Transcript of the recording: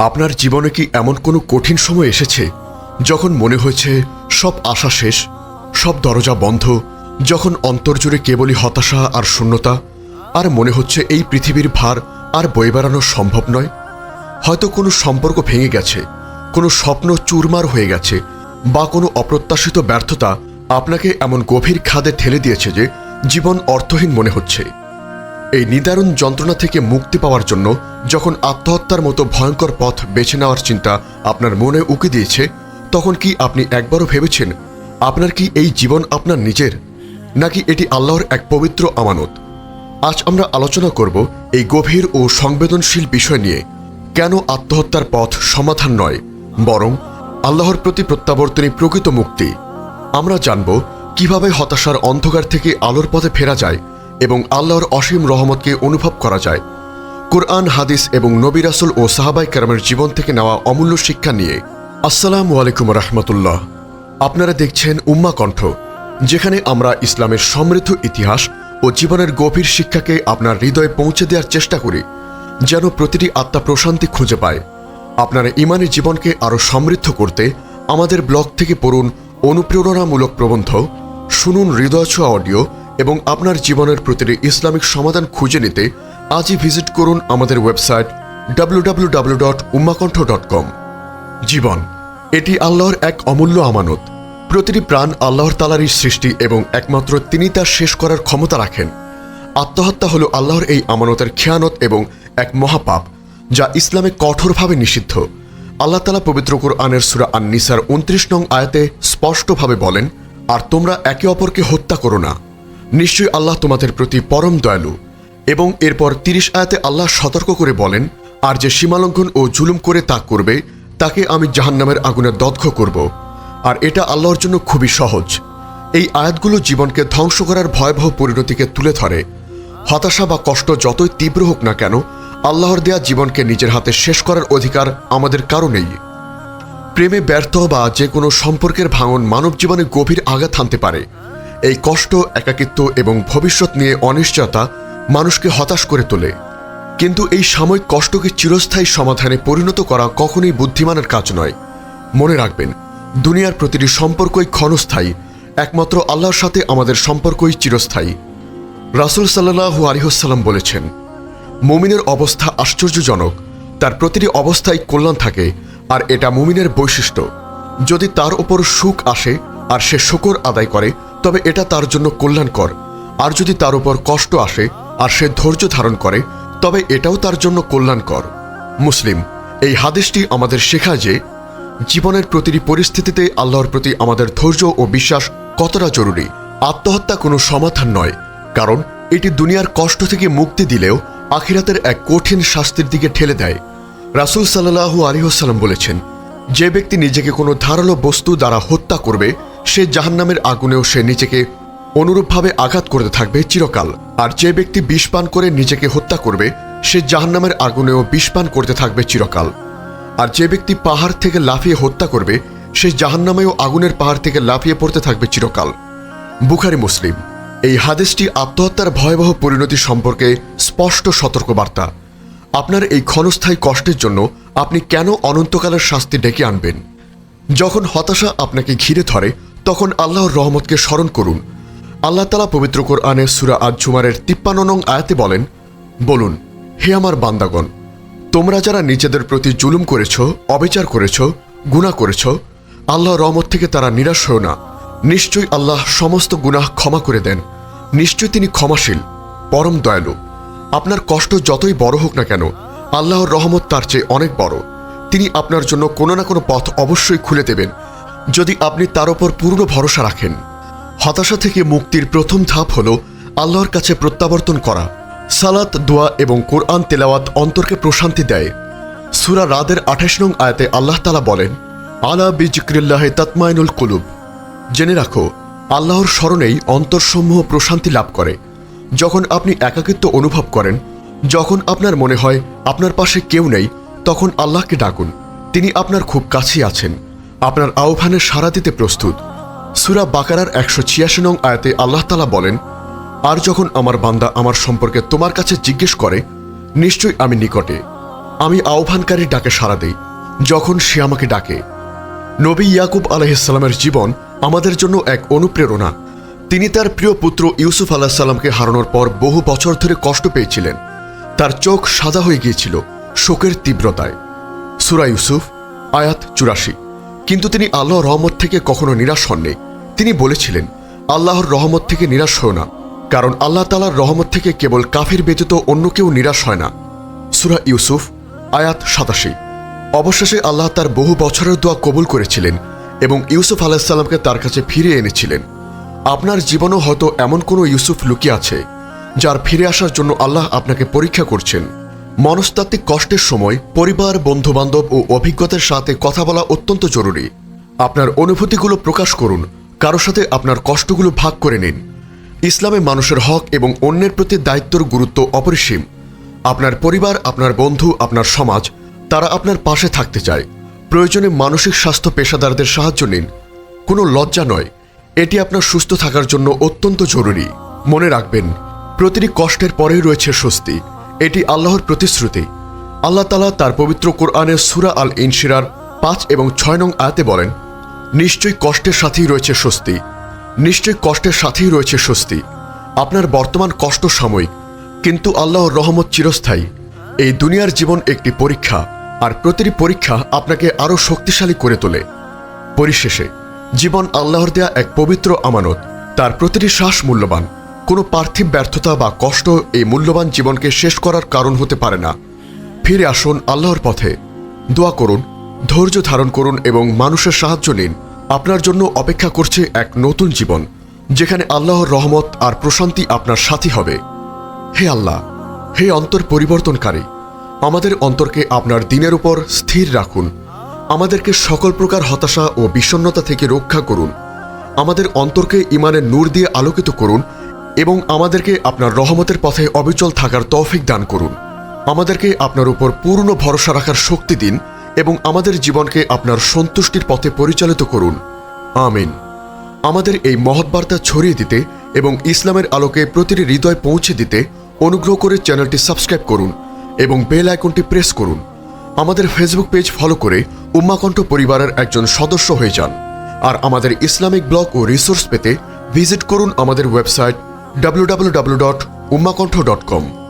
আপনার জীবনে কি এমন কোনো কঠিন সময় এসেছে যখন মনে হয়েছে সব আশা শেষ, সব দরজা বন্ধ, যখন অন্তর্জুড়ে কেবলই হতাশা আর শূন্যতা, আর মনে হচ্ছে এই পৃথিবীর ভার আর বয়ে বেড়ানো সম্ভব নয়? হয়তো কোনো সম্পর্ক ভেঙে গেছে, কোনো স্বপ্ন চুরমার হয়ে গেছে, বা কোনো অপ্রত্যাশিত ব্যর্থতা আপনাকে এমন গভীর খাদে ঠেলে দিয়েছে যে জীবন অর্থহীন মনে হচ্ছে। এই নিদারুণ যন্ত্রণা থেকে মুক্তি পাওয়ার জন্য যখন আত্মহত্যার মতো ভয়ঙ্কর পথ বেছে নেওয়ার চিন্তা আপনার মনে উকি দিয়েছে, তখন কি আপনি একবারও ভেবেছেন, আপনার কি এই জীবন আপনার নিজের, নাকি এটি আল্লাহর এক পবিত্র আমানত? আজ আমরা আলোচনা করব এই গভীর ও সংবেদনশীল বিষয় নিয়ে, কেন আত্মহত্যার পথ সমাধান নয়, বরং আল্লাহর প্রতি প্রত্যাবর্তনী প্রকৃত মুক্তি। আমরা জানব কীভাবে হতাশার অন্ধকার থেকে আলোর পথে ফেরা যায় এবং আল্লাহর অসীম রহমতকে অনুভব করা যায়। কোরআন, হাদিস এবং নবী রাসুল ও সাহাবাই কেরামের জীবন থেকে নেওয়া অমূল্য শিক্ষা নিয়ে আসসালামু আলাইকুম রহমতুল্লাহ। আপনারা দেখছেন উম্মা কণ্ঠ, যেখানে আমরা ইসলামের সমৃদ্ধ ইতিহাস ও জীবনের গভীর শিক্ষাকে আপনার হৃদয়ে পৌঁছে দেওয়ার চেষ্টা করি, যেন প্রতিটি আত্মা প্রশান্তি খুঁজে পায়। আপনার ইমানি জীবনকে আরও সমৃদ্ধ করতে আমাদের ব্লগ থেকে পড়ুন অনুপ্রেরণামূলক প্রবন্ধ, শুনুন হৃদয় ছোঁয়া অডিও এবং আপনার জীবনের প্রতিটি ইসলামিক সমাধান খুঁজে নিতে আজই ভিজিট করুন আমাদের ওয়েবসাইট www.ummakontho.com জীবন, এটি আল্লাহর এক অমূল্য আমানত। প্রতিটি প্রাণ আল্লাহর তালারই সৃষ্টি এবং একমাত্র তিনি তা শেষ করার ক্ষমতা রাখেন। আত্মহত্যা হল আল্লাহর এই আমানতের খেয়ানত এবং এক মহাপাপ, যা ইসলামে কঠোরভাবে নিষিদ্ধ। আল্লাহ তালা পবিত্র কোরআনের সুরা আন নিসার উনত্রিশ নং আয়াতে স্পষ্টভাবে বলেন, আর তোমরা একে অপরকে হত্যা করো না। নিশ্চয়ই আল্লাহ তোমাদের প্রতি পরম দয়ালু এবং এরপর তিরিশ আয়াতে আল্লাহ সতর্ক করে বলেন, আর যে সীমালঙ্ঘন ও জুলুম করে তা করবে, তাকে আমি জাহান্নামের আগুনে দগ্ধ করব। আর এটা আল্লাহর জন্য খুবই সহজ। এই আয়াতগুলো জীবনকে ধ্বংস করার ভয়াবহ পরিণতিকে তুলে ধরে। হতাশা বা কষ্ট যতই তীব্র হোক না কেন, আল্লাহর দেয়া জীবনকে নিজের হাতে শেষ করার অধিকার আমাদের কারণেই। প্রেমে ব্যর্থ বা যে কোনো সম্পর্কের ভাঙন মানব জীবনে গভীর আঘাত হানতে পারে। এই কষ্ট, একাকিত্ব এবং ভবিষ্যৎ নিয়ে অনিশ্চয়তা মানুষকে হতাশ করে তোলে। কিন্তু এই সাময়িক কষ্টকে চিরস্থায়ী সমাধানে পরিণত করা কখনোই বুদ্ধিমানের কাজ নয়। মনে রাখবেন, দুনিয়ার প্রতিটি সম্পর্কই ক্ষণস্থায়ী, একমাত্র আল্লাহর সাথে আমাদের সম্পর্কই চিরস্থায়ী। রাসুল সাল্লাহু আলিহসাল্লাম বলেছেন, মুমিনের অবস্থা আশ্চর্যজনক, তার প্রতিটি অবস্থায় কল্যাণ থাকে, আর এটা মুমিনের বৈশিষ্ট্য। যদি তার উপর সুখ আসে, আর সে শুকর আদায় করে তবে এটা তার জন্য কল্যাণকর। আর যদি তার উপর কষ্ট আসে আর সে ধৈর্য ধারণ করে, তবে এটাও তার জন্য কল্যাণকর। মুসলিম, এই হাদিসটি আমাদের শেখায় যে, জীবনের প্রতিটি পরিস্থিতিতে আল্লাহর প্রতি আমাদের ধৈর্য ও বিশ্বাস কতটা জরুরি। আত্মহত্যা কোনো সমাধান নয়, কারণ এটি দুনিয়ার কষ্ট থেকে মুক্তি দিলেও আখিরাতের এক কঠিন শাস্তির দিকে ঠেলে দেয়। রাসুল সাল্লাহু আলিহাসাল্লাম বলেছেন, যে ব্যক্তি নিজেকে কোনো ধারালো বস্তু দ্বারা হত্যা করবে সে জাহান্নামের আগুনেও সে নিজেকে অনুরূপভাবে আঘাত করতে থাকবে চিরকাল। আর যে ব্যক্তি বিষ পান করে নিজেকে হত্যা করবে, সে জাহান্নামের আগুনেও বিষ পান করতে থাকবে চিরকাল। আর যে ব্যক্তি পাহাড় থেকে লাফিয়ে হত্যা করবে, সে জাহান্নামেও আগুনের পাহাড় থেকে লাফিয়ে পড়তে থাকবে চিরকাল। বুখারি মুসলিম। এই হাদিসটি আত্মহত্যার ভয়াবহ পরিণতি সম্পর্কে স্পষ্ট সতর্কবার্তা। আপনার এই ক্ষণস্থায়ী কষ্টের জন্য আপনি কেন অনন্তকালের শাস্তি ডেকে আনবেন? যখন হতাশা আপনাকে ঘিরে ধরে তখন আল্লাহর রহমতকে স্মরণ করুন। আল্লাহ তালা পবিত্র কোরআনে সুরা আজ ঝুমারের তিপ্পান্ন নং আয়াতে বলেন, বলুন, হে আমার বান্দাগণ, তোমরা যারা নিজেদের প্রতি জুলুম করেছ, অবিচার করেছ গুণা করেছ আল্লাহ রহমত থেকে তারা নিরাশ হও না। নিশ্চয়ই আল্লাহ সমস্ত গুনাহ ক্ষমা করে দেন। নিশ্চয় তিনি ক্ষমাশীল, পরম দয়ালু। আপনার কষ্ট যতই বড় হোক না কেন, আল্লাহর রহমত তার চেয়ে অনেক বড়। তিনি আপনার জন্য কোনো না কোনো পথ অবশ্যই খুলে দেবেন। যদি আপনি তার ওপর পূর্ণ ভরসা রাখেন। হতাশা থেকে মুক্তির প্রথম ধাপ হল আল্লাহর কাছে প্রত্যাবর্তন করা। সালাত, দোয়া এবং কোরআন তেলাওয়াত অন্তরকে প্রশান্তি দেয়। সুরা রাদের আঠাশ নং আয়াতে আল্লাহ তালা বলেন, আলা বিজিক্রিল্লাহে তাতমাইনুল কুলুব। জেনে রাখো, আল্লাহর স্মরণেই অন্তরসমূহ প্রশান্তি লাভ করে। যখন আপনি একাকিত্ব অনুভব করেন, যখন আপনার মনে হয় আপনার পাশে কেউ নেই, তখন আল্লাহকে ডাকুন। তিনি আপনার খুব কাছেই আছেন। আপনার আহ্বানে সাড়া দিতে প্রস্তুত। সুরা বাকারার একশো ছিয়াশি নং আয়াতে আল্লাহ তালা বলেন, আর যখন আমার বান্দা আমার সম্পর্কে তোমার কাছে জিজ্ঞেস করে, নিশ্চয়ই আমি নিকটে। আমি আহ্বানকারীর ডাকে সাড়া দেই, যখন সে আমাকে ডাকে। নবী ইয়াকুব আলাইসাল্লামের জীবন আমাদের জন্য এক অনুপ্রেরণা। তিনি তার প্রিয় পুত্র ইউসুফ আলাহিসাল্লামকে হারানোর পর বহু বছর ধরে কষ্ট পেয়েছিলেন। তার চোখ সাদা হয়ে গিয়েছিল শোকের তীব্রতায়। সুরা ইউসুফ, আয়াত চুরাশি। কিন্তু তিনি আল্লাহর রহমত থেকে কখনো নিরাশ হননি। তিনি বলেছিলেন, আল্লাহর রহমত থেকে নিরাশ হও না, কারণ আল্লাহ তালার রহমত থেকে কেবল কাফির ব্যতীত অন্য কেউ নিরাশ হয় না। সুরা ইউসুফ, আয়াত সাতাশি। অবশেষে আল্লাহ তার বহু বছরের দোয়া কবুল করেছিলেন এবং ইউসুফ আলাহিসাল্লামকে তার কাছে ফিরিয়ে এনেছিলেন। আপনার জীবনও হয়তো এমন কোনো ইউসুফ লুকিয়ে আছে, যার ফিরে আসার জন্য আল্লাহ আপনাকে পরীক্ষা করছেন। মনস্তাত্ত্বিক কষ্টের সময় পরিবার, বন্ধুবান্ধব ও অভিজ্ঞতার সাথে কথা বলা অত্যন্ত জরুরি। আপনার অনুভূতিগুলো প্রকাশ করুন, কারও সাথে আপনার কষ্টগুলো ভাগ করে নিন। ইসলামে মানুষের হক এবং অন্যের প্রতি দায়িত্বর গুরুত্ব অপরিসীম। আপনার পরিবার, আপনার বন্ধু, আপনার সমাজ, তারা আপনার পাশে থাকতে চায়। প্রয়োজনে মানসিক স্বাস্থ্য পেশাদারদের সাহায্য নিন। কোনো লজ্জা নয়, এটি আপনার সুস্থ থাকার জন্য অত্যন্ত জরুরি। মনে রাখবেন, প্রতিটি কষ্টের পরেই রয়েছে স্বস্তি। এটি আল্লাহর প্রতিশ্রুতি। আল্লাহ তালা তার পবিত্র কোরআনের সুরা আল ইনশিরার পাঁচ এবং ছয় নং আয়াতে বলেন, নিশ্চয়ই কষ্টের সাথেই রয়েছে স্বস্তি। নিশ্চয়ই কষ্টের সাথেই রয়েছে স্বস্তি। আপনার বর্তমান কষ্ট সাময়িক, কিন্তু আল্লাহর রহমত চিরস্থায়ী। এই দুনিয়ার জীবন একটি পরীক্ষা, আর প্রতিটি পরীক্ষা আপনাকে আরও শক্তিশালী করে তোলে। পরিশেষে, জীবন আল্লাহর দেয়া এক পবিত্র আমানত, তার প্রতিটি শ্বাস মূল্যবান। কোনো পার্থিব ব্যর্থতা বা কষ্ট এই মূল্যবান জীবনকে শেষ করার কারণ হতে পারে না। ফিরে আসুন আল্লাহর পথে। দোয়া করুন, ধৈর্য ধারণ করুন এবং মানুষের সাহায্য নিন। আপনার জন্য অপেক্ষা করছে এক নতুন জীবন, যেখানে আল্লাহর রহমত আর প্রশান্তি আপনার সাথী হবে। হে আল্লাহ, হে অন্তর পরিবর্তনকারী, আমাদের অন্তরকে আপনার দিনের উপর স্থির রাখুন। আমাদেরকে সকল প্রকার হতাশা ও বিষণ্ণতা থেকে রক্ষা করুন। আমাদের অন্তরকে ইমানের নূর দিয়ে আলোকিত করুন এবং আমাদেরকে আপনার রহমতের পথে অবিচল থাকার তৌফিক দান করুন। আমাদেরকে আপনার উপর পূর্ণ ভরসা রাখার শক্তি দিন এবং আমাদের জীবনকে আপনার সন্তুষ্টির পথে পরিচালিত করুন। আমিন। আমাদের এই মহৎ বার্তা ছড়িয়ে দিতে এবং ইসলামের আলোকে প্রতিটি হৃদয় পৌঁছে দিতে অনুগ্রহ করে চ্যানেলটি সাবস্ক্রাইব করুন এবং বেল আইকনটি প্রেস করুন। আমাদের ফেসবুক পেজ ফলো করে উম্মাকণ্ঠ পরিবারের একজন সদস্য হয়ে যান। আর আমাদের ইসলামিক ব্লগ ও রিসোর্স পেতে ভিজিট করুন আমাদের website W dot Umakantha dot com